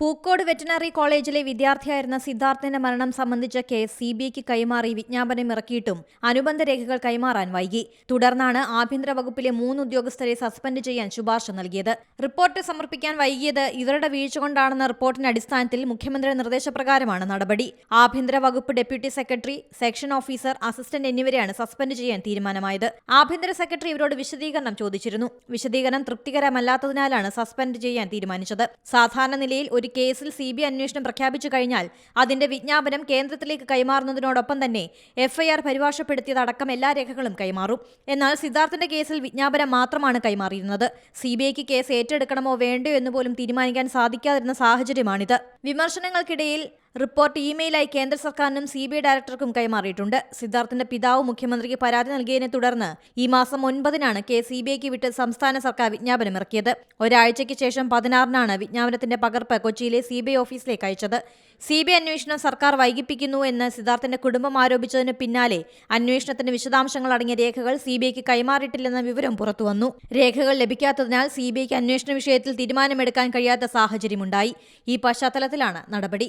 Pookode veterinary കോളേജിലെ വിദ്യാർത്ഥിയായിരുന്ന സിദ്ധാർത്ഥിന്റെ മരണം സംബന്ധിച്ച കേസ് സി ബി ഐക്ക് കൈമാറി വിജ്ഞാപനം ഇറക്കിയിട്ടും അനുബന്ധ രേഖകൾ കൈമാറാൻ വൈകി. തുടർന്നാണ് ആഭ്യന്തര വകുപ്പിലെ മൂന്ന് ഉദ്യോഗസ്ഥരെ സസ്പെൻഡ് ചെയ്യാൻ ശുപാർശ നൽകിയത്. റിപ്പോർട്ട് സമർപ്പിക്കാൻ വൈകിയത് ഇവരുടെ വീഴ്ച കൊണ്ടാണെന്ന റിപ്പോർട്ടിന്റെ അടിസ്ഥാനത്തിൽ മുഖ്യമന്ത്രിയുടെ നിർദ്ദേശപ്രകാരമാണ് നടപടി. ആഭ്യന്തര വകുപ്പ് deputy secretary section officer assistant എന്നിവരെയാണ് സസ്പെൻഡ് ചെയ്യാൻ തീരുമാനമായത്. ആഭ്യന്തര സെക്രട്ടറി ഇവരോട് വിശദീകരണം ചോദിച്ചിരുന്നു. വിശദീകരണം തൃപ്തികരമല്ലാത്തതിനാലാണ് സസ്പെൻഡ് ചെയ്യാൻ തീരുമാനിച്ചത്. സാധാരണ നിലയിൽ ഒരു കേസിൽ സി ബി ഐ അന്വേഷണം പ്രഖ്യാപിച്ചു കഴിഞ്ഞാൽ അതിന്റെ വിജ്ഞാപനം കേന്ദ്രത്തിലേക്ക് കൈമാറുന്നതിനോടൊപ്പം തന്നെ എഫ്ഐആർ പരിഭാഷപ്പെടുത്തിയതടക്കം എല്ലാ രേഖകളും കൈമാറും. എന്നാൽ സിദ്ധാർത്ഥന്റെ കേസിൽ വിജ്ഞാപനം മാത്രമാണ് കൈമാറിയിരുന്നത്. സി ബി ഐക്ക് കേസ് ഏറ്റെടുക്കണമോ വേണ്ടയോ എന്ന് പോലും തീരുമാനിക്കാൻ സാധിക്കാതിരുന്ന സാഹചര്യമാണിത്. വിമർശനങ്ങൾക്കിടയിൽ റിപ്പോർട്ട് ഇമെയിലായി കേന്ദ്ര സർക്കാരിനും സി ബി ഐ ഡയറക്ടർക്കും കൈമാറിയിട്ടുണ്ട്. സിദ്ധാർത്ഥിന്റെ പിതാവ് മുഖ്യമന്ത്രിക്ക് പരാതി നൽകിയതിനെ തുടർന്ന് ഈ മാസം ഒൻപതിനാണ് കേസ് സി ബി ഐക്ക് വിട്ട് സംസ്ഥാന സർക്കാർ വിജ്ഞാപനം ഇറക്കിയത്. ഒരാഴ്ചയ്ക്ക് ശേഷം പതിനാറിനാണ് വിജ്ഞാപനത്തിന്റെ പകർപ്പ് കൊച്ചിയിലെ സി ബി ഐ ഓഫീസിലേക്ക് അയച്ചത്. സി ബി ഐ അന്വേഷണം സർക്കാർ വൈകിപ്പിക്കുന്നു എന്ന് സിദ്ധാർത്ഥിന്റെ കുടുംബം ആരോപിച്ചതിന് പിന്നാലെ അന്വേഷണത്തിന്റെ വിശദാംശങ്ങൾ അടങ്ങിയ രേഖകൾ സി ബി ഐക്ക് കൈമാറിയിട്ടില്ലെന്ന വിവരം പുറത്തുവന്നു രേഖകൾ ലഭിക്കാത്തതിനാൽ സി ബി ഐക്ക് അന്വേഷണ വിഷയത്തിൽ തീരുമാനമെടുക്കാൻ കഴിയാത്ത സാഹചര്യമുണ്ടായി. ഈ പശ്ചാത്തലത്തിലാണ് നടപടി.